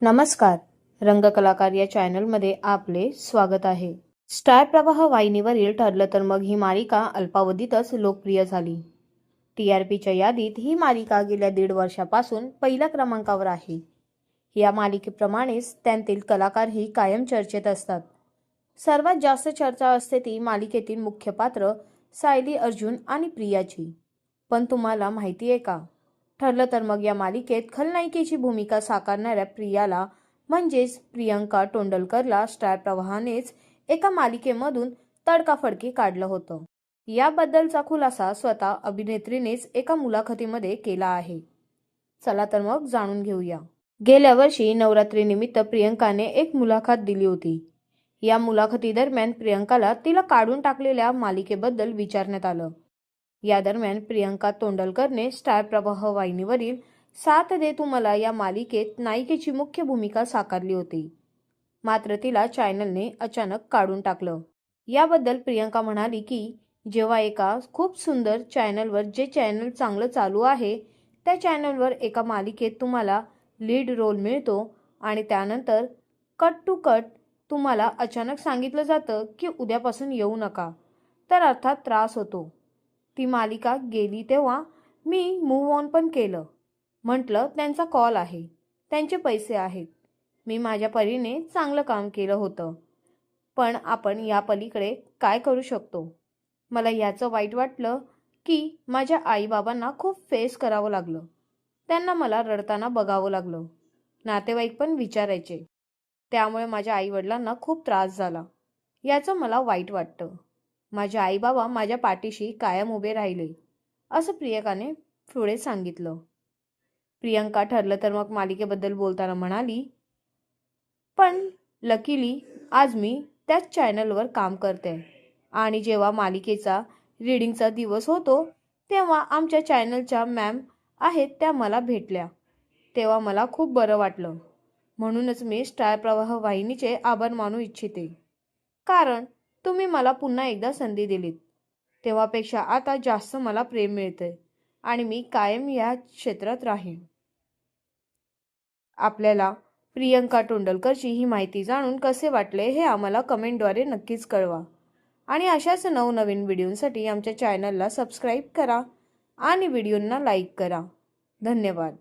नमस्कार. रंगकलाकार या चॅनलमध्ये आपले स्वागत आहे. स्टार प्रवाह वाहिनीवरील ठरलं तर मग ही मालिका अल्पावधीतच लोकप्रिय झाली. टी आर पीच्या यादीत ही मालिका गेल्या दीड वर्षापासून पहिल्या क्रमांकावर आहे. या मालिकेप्रमाणेच त्यांतील कलाकारही कायम चर्चेत असतात. सर्वात जास्त चर्चा असते ती मालिकेतील मुख्य पात्र सायली अर्जुन आणि प्रियाची. पण तुम्हाला माहिती आहे का? ठरलं तर मग या मालिकेत खलनायिकेची भूमिका साकारणाऱ्या प्रियाला म्हणजेच प्रियंका टोंडलकरला स्टार प्रवाहानेच एका मालिकेमधून तडकाफडकी काढलं होतं. याबद्दलचा खुलासा स्वतः अभिनेत्रीनेच एका मुलाखतीमध्ये केला आहे. चला तर मग जाणून घेऊया. गेल्या वर्षी नवरात्रीनिमित्त प्रियंकाने एक मुलाखत दिली होती. या मुलाखतीदरम्यान प्रियंकाला तिला काढून टाकलेल्या मालिकेबद्दल विचारण्यात आलं. या दरम्यान प्रियंका तोंडलकरने स्टार प्रवाह वाहिनीवरील साथ दे तुम्हाला या मालिकेत नायिकेची मुख्य भूमिका साकारली होती. मात्र तिला चॅनलने अचानक काढून टाकलं. याबद्दल प्रियंका म्हणाली की जेव्हा एका खूप सुंदर चॅनलवर जे चॅनल चांगलं चालू आहे त्या चॅनलवर एका मालिकेत तुम्हाला लीड रोल मिळतो आणि त्यानंतर कट टू कट तुम्हाला अचानक सांगितलं जातं की उद्यापासून येऊ नका. तर अर्थात त्रास होतो. ती मालिका गेली तेव्हा मी मूव्ह ऑन पण केलं. म्हटलं त्यांचा कॉल आहे. त्यांचे पैसे आहेत. मी माझ्या परीने चांगलं काम केलं होतं. पण आपण या पलीकडे काय करू शकतो? मला याचं वाईट वाटलं की माझ्या आईबाबांना खूप फेस करावं लागलं. त्यांना मला रडताना बघावं लागलं. नातेवाईक पण विचारायचे. त्यामुळे माझ्या आईवडिलांना खूप त्रास झाला. याचं मला वाईट वाटतं. माझे आईबाबा माझ्या पाठीशी कायम उभे राहिले. असं प्रियकाने पुढे सांगितलं. प्रियंका ठरलं तर मग मालिकेबद्दल बोलताना म्हणाली पण लकीली आज मी त्याच चॅनलवर काम करते. आणि जेव्हा मालिकेचा रीडिंगचा दिवस होतो तेव्हा आमच्या चॅनलच्या मॅम आहेत त्या मला भेटल्या. तेव्हा मला खूप बरं वाटलं. म्हणूनच मी स्टार प्रवाह वाहिनीचे आभार मानू इच्छिते. कारण तुम्ही मला पुन्हा एकदा संधी दिलीत. तेव्हापेक्षा आता जास्त मला प्रेम मिळतंय आणि मी कायम या क्षेत्रात राहीन. आपल्याला प्रियंका टोंडलकरची ही माहिती जाणून कसे वाटले हे आम्हाला कमेंटद्वारे नक्कीच कळवा. आणि अशाच नवनवीन व्हिडिओंसाठी आमच्या चॅनलला सबस्क्राईब करा आणि व्हिडिओंना लाईक करा. धन्यवाद.